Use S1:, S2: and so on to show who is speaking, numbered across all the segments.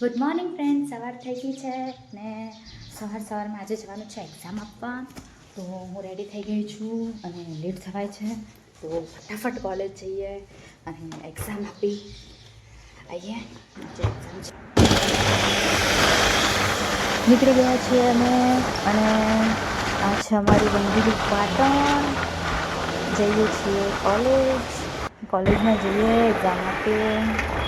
S1: Good morning friend સવાર થઈ ગઈ છે ને સવાર સવારમાં આજે જવાનું છે એક્ઝામ આપવા. તો હું રેડી થઈ ગઈ છું અને લેટ થવાય છે. તો ફટાફટ કોલેજ જઈએ અને એક્ઝામ આપી આવીએ આજે એક્ઝામ છે. નીકળી ગયા છીએ અમે અને આ છે અમારી બંગીલી પાટણ. જઈએ છીએ કોલેજ કોલેજમાં જઈએ એક્ઝામ આપીએ.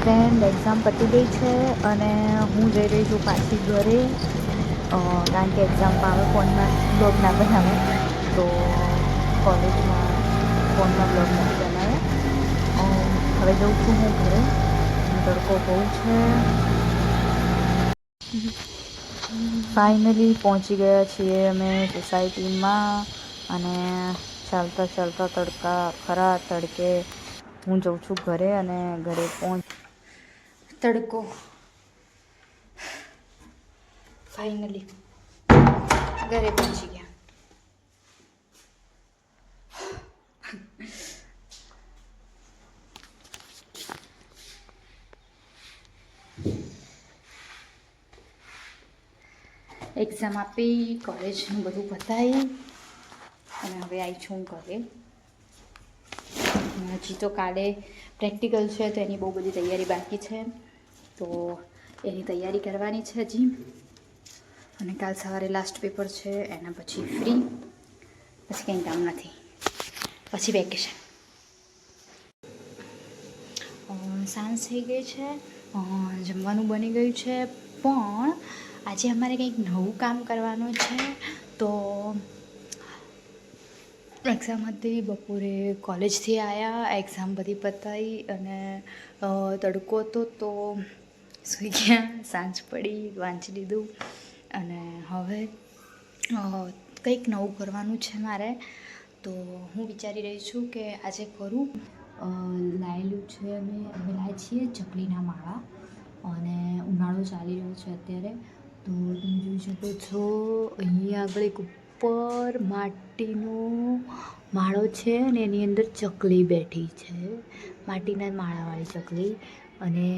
S1: ફ્રેન્ડ એક્ઝામ પતી ગઈ છે અને હું જઈ રહી છું પાછી ઘરે. કારણ કે એક્ઝામમાં હવે ફોનમાં બ્લોગ ના બનાવે. તો કોલેજમાં ફોનમાં બ્લોગ નથી બનાવે. હવે જઉં છું હું ઘરે. તડકો બહુ છે. ફાઇનલી પહોંચી ગયા છીએ અમે સોસાયટીમાં અને ચાલતા ચાલતા તડકા, ખરા તડકે હું જઉં છું ઘરે અને ઘરે પહોંચ તડકો. ફાઇનલી ઘરે પહોંચી ગયા. એક્ઝામ આપી કોલેજનું બધું બતાવી અને હવે આવી છું ઘરે. હજી તો કાલે પ્રેક્ટિકલ છે, તો એની બહુ બધી તૈયારી બાકી છે. તો એની તૈયારી કરવાની છે હજી. અને કાલ સવારે લાસ્ટ પેપર છે, એના પછી ફ્રી પછી કંઈ કામ નથી. પછી વેકેશન સાંજ થઈ ગઈ છે. જમવાનું બની ગયું છે. પણ આજે અમારે કંઈક નવું કામ કરવાનું છે. તો એક્ઝામ હતી, બપોરે કોલેજથી આવ્યા એક્ઝામ બધી પતાવી અને તડકો હતો તો સૂઈ ગયા સાંજ પડી, વાંચી લીધું. અને હવે કંઈક નવું કરવાનું છે મારે. તો હું વિચારી રહી છું કે આજે કરું. લાયેલું છે અમે અમે લાવીએ છીએ ચકલીના માળા. અને ઉનાળો ચાલી રહ્યો છે અત્યારે. તો તમે જોઈ શકો છો અહીંયા આગળ એક ઉપર માટીનો માળો છે અને એની અંદર ચકલી બેઠી છે. માટીના માળાવાળી ચકલી. અને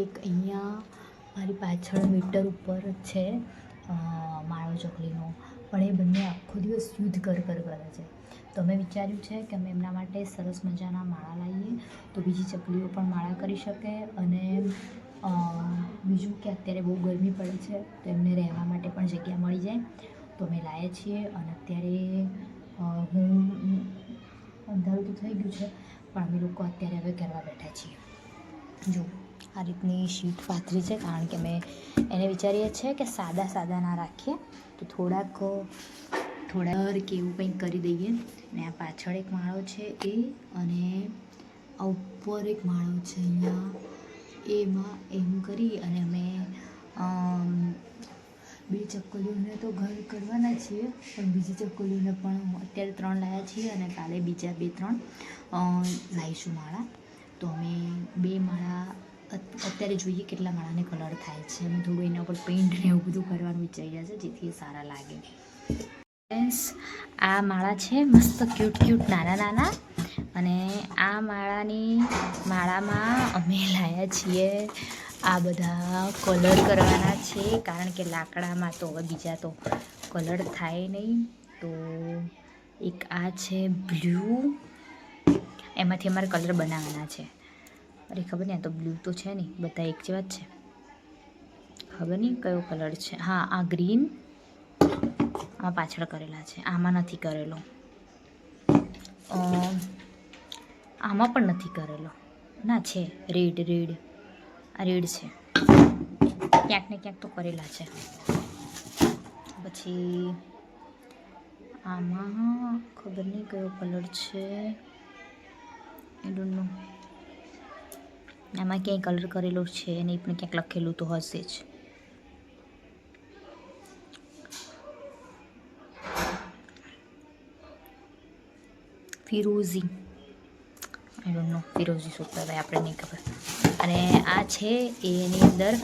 S1: એક અહીંયા મારી પાછળ મીટર ઉપર છે માળો ચકલીનો પણ એ બંને આખો દિવસ યુદ્ધ કર કર કરે છે. તો અમે વિચાર્યું છે કે અમે એમના માટે સરસ મજાના માળા લાવીએ, તો બીજી ચકલીઓ પણ માળા કરી શકે અને બીજું કે અત્યારે બહુ ગરમી પડે છે, તો એમને રહેવા માટે પણ જગ્યા મળી જાય. તો અમે લાવીએ છીએ અને અત્યારે હું, અંધારું તો થઈ ગયું છે, પણ અમે લોકો અત્યારે હવે કરવા બેઠા છીએ. જો, આ રીતની શીટ પાથરી છે કારણ કે મેં એને વિચારીએ છીએ કે સાદા સાદા ના રાખીએ. તો થોડાક, થોડા કે એવું કંઈક કરી દઈએ. ને આ પાછળ એક માળો છે એ અને આ ઉપર એક માળો છે અહીંયા. એમાં એમ કરી અને અમે બે ચક્કલીઓને તો ઘર કરવાના છીએ, પણ બીજી ચક્કલીઓને પણ અત્યારે ત્રણ લાવ્યા છીએ અને કાલે બીજા બે ત્રણ લાવીશું માળા. તો અમે બે માળા અત્યારે જોઈએ કેટલા માળાને કલર થાય છે. અમે થોડું એના ઉપર પેઇન્ટ ને એવું બધું કરવાનું વિચારી રહ્યા છે, જેથી એ સારા લાગે. ફ્રેન્ડ્સ આ માળા છે મસ્ત ક્યુટ ક્યુટ નાના નાના અને આ માળાની માળામાં અમે લાવ્યા છીએ આ બધા કલર કરવાના છે, કારણ કે લાકડામાં તો હવે બીજા તો કલર થાય નહીં. તો એક આ છે બ્લુ એમાંથી અમારે કલર બનાવવાના છે. અરે ખબર નહીં તો બ્લુ તો છે નહીં, બધા એક જેવા જ છે. ખબર નહીં કયો કલર છે. હા, આ ગ્રીન આમાં પાછળ કરેલા છે. આમાં નથી કરેલો. આમાં પણ નથી કરેલો. ના, છે. રેડ રેડ આ રેડ છે. ક્યાંક ને ક્યાંક તો કરેલા છે. પછી આમાં ખબર નહીં કયો કલર છે. આઈ ડોન્ટ નો આમાં ક્યાંય કલર કરેલો છે નહીં પણ ક્યાંક લખેલું તો હશે જ. ફિરોઝી. આઈ ડોન્ટ નો ફિરોઝી શું કહેવાય, આપણે નહીં ખબર. અને આ છે, એની અંદર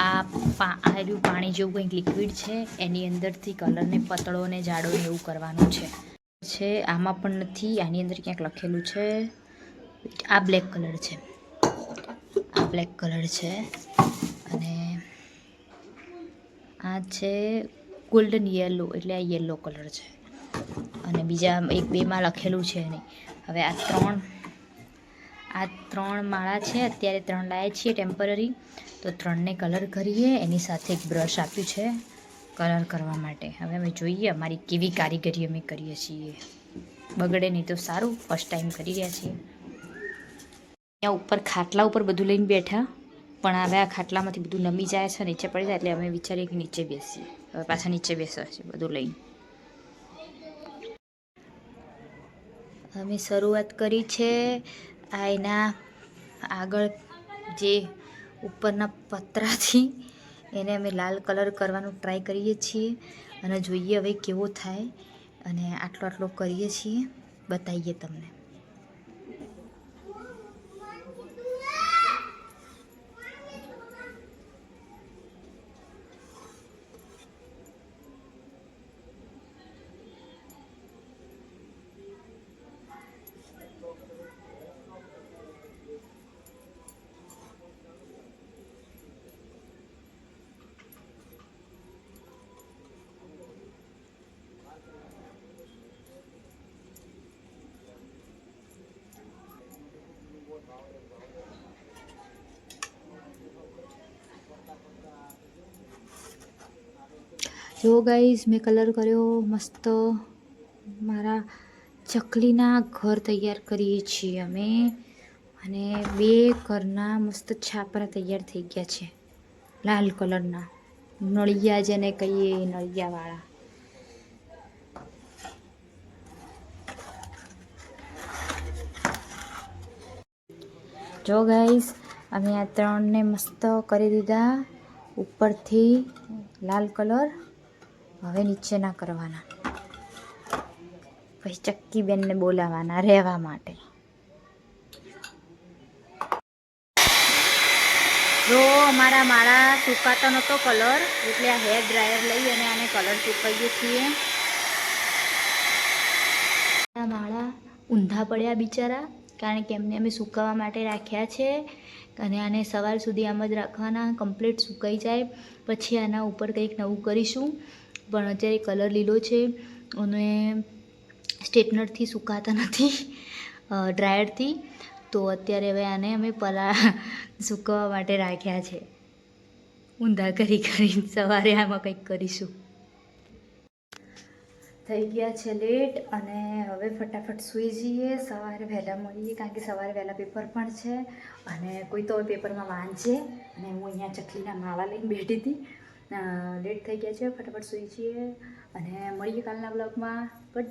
S1: આ પા, આ પાણી જેવું કંઈક લિક્વિડ છે, એની અંદરથી કલરને પતળો ને જાડો એવું કરવાનું છે, આમાં પણ નથી, આની અંદર ક્યાંક લખેલું છે. આ બ્લેક કલર છે. આ બ્લેક કલર છે અને આ છે ગોલ્ડન યલો એટલે આ યલો કલર છે. અને બીજા એક બેમાં લખેલું છે નહીં હવે આ ત્રણ આ ત્રણ માળા છે. અત્યારે ત્રણ લાયા છીએ ટેમ્પરરી. તો ત્રણને કલર કરીએ. એની સાથે એક બ્રશ આપ્યું છે કલર કરવા માટે. હવે અમે જોઈએ અમારી કેવી કારીગરી અમે કરીએ છીએ. બગડે નહીં તો સારું. ફર્સ્ટ ટાઈમ કરી રહ્યા છીએ. અહીંયા ઉપર ખાટલા ઉપર બધું લઈને બેઠા, પણ હવે આ ખાટલામાંથી બધું નમી જાય છે, નીચે પડી જાય, એટલે અમે વિચારીએ કે નીચે બેસીએ. હવે પાછા નીચે બેસવા છે, બધું લઈને. અમે શરૂઆત કરી છે, આ એના આગળ જે ઉપરના પતરાથી, એને અમે લાલ કલર કરવાનું ટ્રાય કરીએ છીએ, અને જોઈએ હવે કેવો થાય, અને આટલો આટલો કરીએ છીએ બતાવીએ તમને. જો ગાઈઝ મેં કલર કર્યો મસ્ત. મારા ચકલીના ઘર તૈયાર કરીએ છીએ અમે. અને બે ઘરના મસ્ત છાપરા તૈયાર થઈ ગયા છે. લાલ કલરના. નળિયા જેને કહીએ નળિયાવાળા. જો ગાઈસ અમે આ ત્રણને મસ્ત કરી દીધા. ઉપરથી લાલ કલર. હવે નીચે ના કરવાના. પછી ચક્કી બેનને બોલાવાના રહેવા માટે. જો અમારા માળા સુકાતો નહોતો કલર, એટલે આ હેર ડ્રાયર લઈ અને આને કલર સુકાઈએ છીએ. માળા ઊંધા પડ્યા બિચારા, કારણ કે એમને અમે સુકાવા માટે રાખ્યા છે. અને આને સવાર સુધી આમ જ રાખવાના કમ્પ્લીટ સુકાઈ જાય. પછી આના ઉપર કંઈક નવું કરીશું. પણ અત્યારે કલર લીલો છે. અને સ્ટ્રેટનરથી સુકાતા નથી. ડ્રાયરથી તો અત્યારે હવે આને અમે પલા, સુકવવા માટે રાખ્યા છે. ઊંધા કરી કરીને સવારે આમાં કંઈક કરીશું. થઈ ગયા છે લેટ અને હવે ફટાફટ સૂઈ જઈએ. સવારે વહેલા મળીએ કારણ કે સવારે વહેલા પેપર પણ છે. અને કોઈ તો પેપરમાં વાંચે. અને હું અહીંયા ચકલીના માવા લઈને બેઠી હતી. લેટ થઈ ગયા છે ફટાફટ સૂઈ છીએ અને મળીએ કાલના બ્લોગમાં ગુડ